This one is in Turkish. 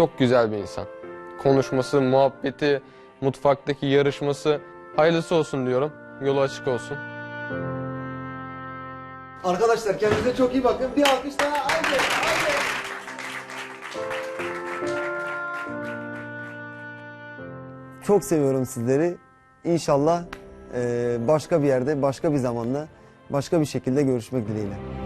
Çok güzel bir insan. Konuşması, muhabbeti, mutfaktaki yarışması hayırlısı olsun diyorum. Yolu açık olsun. Arkadaşlar kendinize çok iyi bakın. Bir alkış daha. Haydi, haydi. Çok seviyorum sizleri. İnşallah başka bir yerde, başka bir zamanda, başka bir şekilde görüşmek dileğiyle.